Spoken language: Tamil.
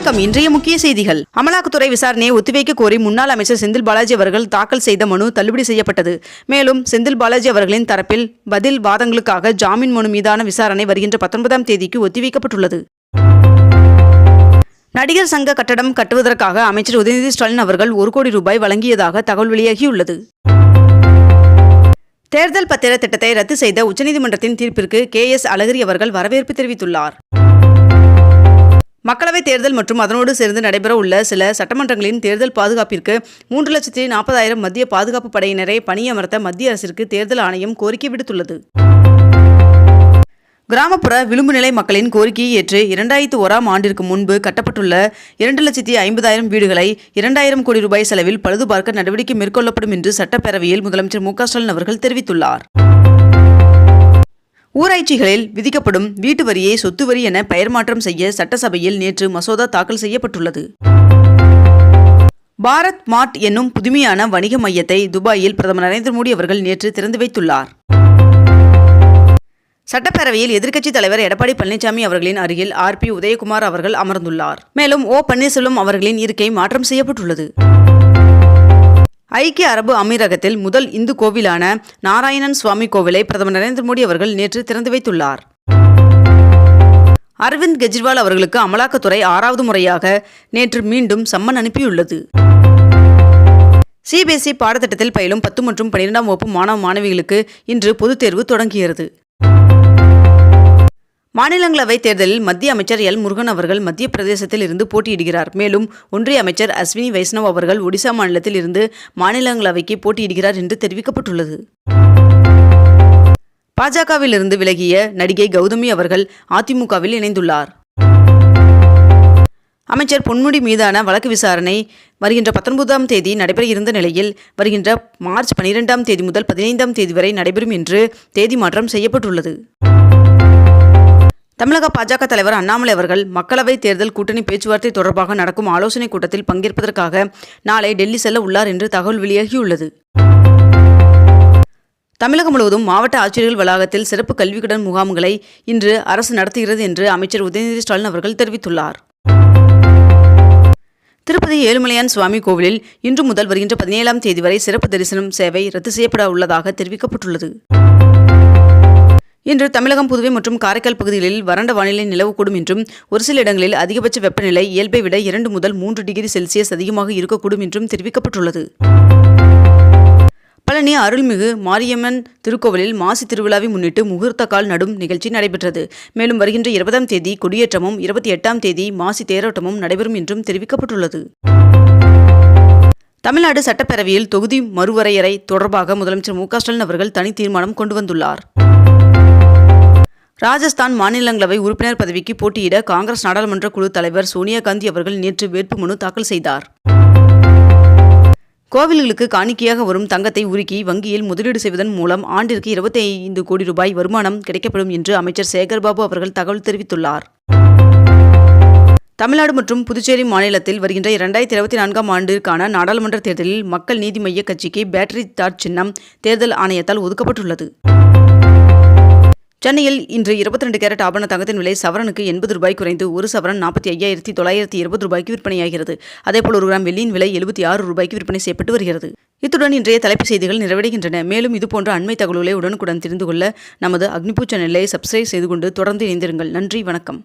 வணக்கம். இன்றைய முக்கிய செய்திகள். அமலாக்கத்துறை விசாரணையை ஒத்திவைக்க கோரி முன்னாள் அமைச்சர் செந்தில் பாலாஜி அவர்கள் தாக்கல் செய்த மனு தள்ளுபடி செய்யப்பட்டது. மேலும் செந்தில் பாலாஜி அவர்களின் தரப்பில் பதில் வாதங்களுக்காக ஜாமீன் மனு மீதான விசாரணை வருகின்ற பத்தொன்பதாம் தேதிக்கு ஒத்திவைக்கப்பட்டுள்ளது. நடிகர் சங்க கட்டடம் கட்டுவதற்காக அமைச்சர் உதயநிதி ஸ்டாலின் அவர்கள் ஒரு கோடி ரூபாய் வழங்கியதாக தகவல் வெளியாகியுள்ளது. தேர்தல் பத்திர திட்டத்தை ரத்து செய்த உச்சநீதிமன்றத்தின் தீர்ப்பிற்கு கே எஸ் அழகிரி அவர்கள் வரவேற்பு தெரிவித்துள்ளார். மக்களவைத் தேர்தல் மற்றும் அதனோடு சேர்ந்து நடைபெற உள்ள சில சட்டமன்றங்களின் தேர்தல் பாதுகாப்பிற்கு மூன்று லட்சத்தி நாற்பதாயிரம் மத்திய பாதுகாப்பு படையினரை பணியமர்த்த மத்திய அரசிற்கு தேர்தல் ஆணையம் கோரிக்கை விடுத்துள்ளது. கிராமப்புற விளிம்பு நிலை மக்களின் கோரிக்கையை ஏற்று இரண்டாயிரத்து ஓராம் ஆண்டிற்கு முன்பு கட்டப்பட்டுள்ள இரண்டு லட்சத்தி ஐம்பதாயிரம் வீடுகளை இரண்டாயிரம் கோடி ரூபாய் செலவில் பழுதுபார்க்க நடவடிக்கை மேற்கொள்ளப்படும் என்று சட்டப்பேரவையில் முதலமைச்சர் மு க ஸ்டாலின் அவர்கள் தெரிவித்துள்ளார். ஊராட்சிகளில் விதிக்கப்படும் வீட்டு வரியை சொத்து வரி என பெயர் மாற்றம் செய்ய சட்டசபையில் நேற்று மசோதா தாக்கல் செய்யப்பட்டுள்ளது. பாரத் மார்ட் என்னும் புதுமையான வணிக மையத்தை துபாயில் பிரதமர் நரேந்திர மோடி அவர்கள் நேற்று திறந்து வைத்துள்ளார். சட்டப்பேரவையில் எதிர்க்கட்சித் தலைவர் எடப்பாடி பழனிசாமி அவர்களின் அருகில் ஆர் பி உதயகுமார் அவர்கள் அமர்ந்துள்ளார். மேலும் ஓ பன்னீர்செல்வம் அவர்களின் இருக்கை மாற்றம் செய்யப்பட்டுள்ளது. ஐக்கிய அரபு அமீரகத்தில் முதல் இந்து கோவிலான நாராயணன் சுவாமி கோவிலை பிரதமர் நரேந்திர மோடி அவர்கள் நேற்று திறந்து வைத்துள்ளார். அரவிந்த் கெஜ்ரிவால் அவர்களுக்கு அமலாக்கத்துறை ஆறாவது முறையாக நேற்று மீண்டும் சம்மன் அனுப்பியுள்ளது. சிபிஎஸ்இ பாடத்திட்டத்தில் பயிலும் பத்து மற்றும் பன்னிரெண்டாம் வகுப்பு மாணவ மாணவிகளுக்கு இன்று பொதுத் தேர்வு தொடங்குகிறது மாநிலங்களவை தேர்தலில் மத்திய அமைச்சர் எல். முருகன் அவர்கள் மத்திய பிரதேசத்தில் இருந்து போட்டியிடுகிறார். மேலும் ஒன்றிய அமைச்சர் அஸ்வினி வைஷ்ணவ் அவர்கள் ஒடிசா மாநிலத்தில் இருந்து மாநிலங்களவைக்கு போட்டியிடுகிறார் என்று தெரிவிக்கப்பட்டுள்ளது. பாஜகவிலிருந்து விலகிய நடிகை கௌதமி அவர்கள் அதிமுகவில் இணைந்துள்ளார். அமைச்சர் பொன்முடி மீதான வழக்கு விசாரணை வருகின்ற பத்தொன்பதாம் தேதி நடைபெற இருந்த நிலையில் வருகின்ற மார்ச் பனிரெண்டாம் தேதி முதல் பதினைந்தாம் தேதி வரை நடைபெறும் என்று தேதி மாற்றம் செய்யப்பட்டுள்ளது. தமிழக பாஜக தலைவர் அண்ணாமலை அவர்கள் மக்களவைத் தேர்தல் கூட்டணி பேச்சுவார்த்தை தொடர்பாக நடக்கும் ஆலோசனைக் கூட்டத்தில் பங்கேற்பதற்காக நாளை டெல்லி செல்ல உள்ளார் என்று தகவல் வெளியாகியுள்ளது. தமிழகம் முழுவதும் மாவட்ட ஆட்சியர்கள் வளாகத்தில் சிறப்பு கல்விக்கடன் முகாம்களை இன்று அரசு நடத்துகிறது என்று அமைச்சர் உதயநிதி ஸ்டாலின் அவர்கள் தெரிவித்துள்ளார். திருப்பதி ஏழுமலையான் சுவாமி கோவிலில் இன்று முதல் வருகின்ற பதினேழாம் தேதி வரை சிறப்பு தரிசனம் சேவை ரத்து செய்யப்பட உள்ளதாக தெரிவிக்கப்பட்டுள்ளது. இன்று தமிழகம் புதுவை மற்றும் காரைக்கால் பகுதிகளில் வறண்ட வானிலை நிலவக்கூடும் என்றும் ஒரு சில இடங்களில் அதிகபட்ச வெப்பநிலை இயல்பை விட இரண்டு முதல் மூன்று டிகிரி செல்சியஸ் அதிகமாக இருக்கக்கூடும் என்றும் தெரிவிக்கப்பட்டுள்ளது. பழனி அருள்மிகு மாரியம்மன் திருக்கோவிலில் மாசி திருவிழாவை முன்னிட்டு முகூர்த்த கால் நடும் நிகழ்ச்சி நடைபெற்றது. மேலும் வருகின்ற இருபதாம் தேதி கொடியேற்றமும் இருபத்தி எட்டாம் தேதி மாசி தேரோட்டமும் நடைபெறும் என்றும் தெரிவிக்கப்பட்டுள்ளது. தமிழ்நாடு சட்டப்பேரவையில் தொகுதி மறுவரையறை தொடர்பாக முதலமைச்சர் மு க ஸ்டாலின் அவர்கள் தனி தீர்மானம் கொண்டு வந்துள்ளார். ராஜஸ்தான் மாநிலங்களவை உறுப்பினர் பதவிக்கு போட்டியிட காங்கிரஸ் நாடாளுமன்ற குழு தலைவர் சோனியா காந்தி அவர்கள் நேற்று வேட்புமனு தாக்கல் செய்தார். கோவில்களுக்கு காணிக்கையாக வரும் தங்கத்தை உருக்கி வங்கியில் முதலீடு செய்வதன் மூலம் ஆண்டிற்கு இருபத்தி ஐந்து கோடி ரூபாய் வருமானம் கிடைக்கப்படும் என்று அமைச்சர் சேகர்பாபு அவர்கள் தகவல் தெரிவித்துள்ளார். தமிழ்நாடு மற்றும் புதுச்சேரி மாநிலத்தில் வருகின்ற இரண்டாயிரத்தி இருபத்தி நான்காம் ஆண்டிற்கான நாடாளுமன்ற தேர்தலில் மக்கள் நீதி மய்ய கட்சிக்கு பேட்டரி தாட் சின்னம் தேர்தல் ஆணையத்தால் ஒதுக்கப்பட்டுள்ளது. சென்னையில் இன்று இருபத்தி ரெண்டு கேரட் ஆபரண தங்கத்தின் விலை சவரனுக்கு எண்பது ரூபாய் குறைந்து ஒரு சவரன் நாற்பத்தி ஐயாயிரத்தி தொள்ளாயிரத்தி இருபது ரூபாய்க்கு விற்பனையாகிறது. அதேபோல் ஒரு கிராம் வெள்ளியின் விலை எழுபத்தி ஆறு ரூபாய்க்கு விற்பனை செய்யப்பட்டு வருகிறது. இத்துடன் இன்றைய தலைப்புச் செய்திகள் நிறைவடைகின்றன. மேலும் இதுபோன்ற அண்மை தகவல்களை உடனுக்குடன் தெரிந்து கொள்ள நமது அக்னிபூ சேனலை சப்ஸ்கிரைப் செய்து கொண்டு தொடர்ந்து இணைந்திருங்கள். நன்றி வணக்கம்.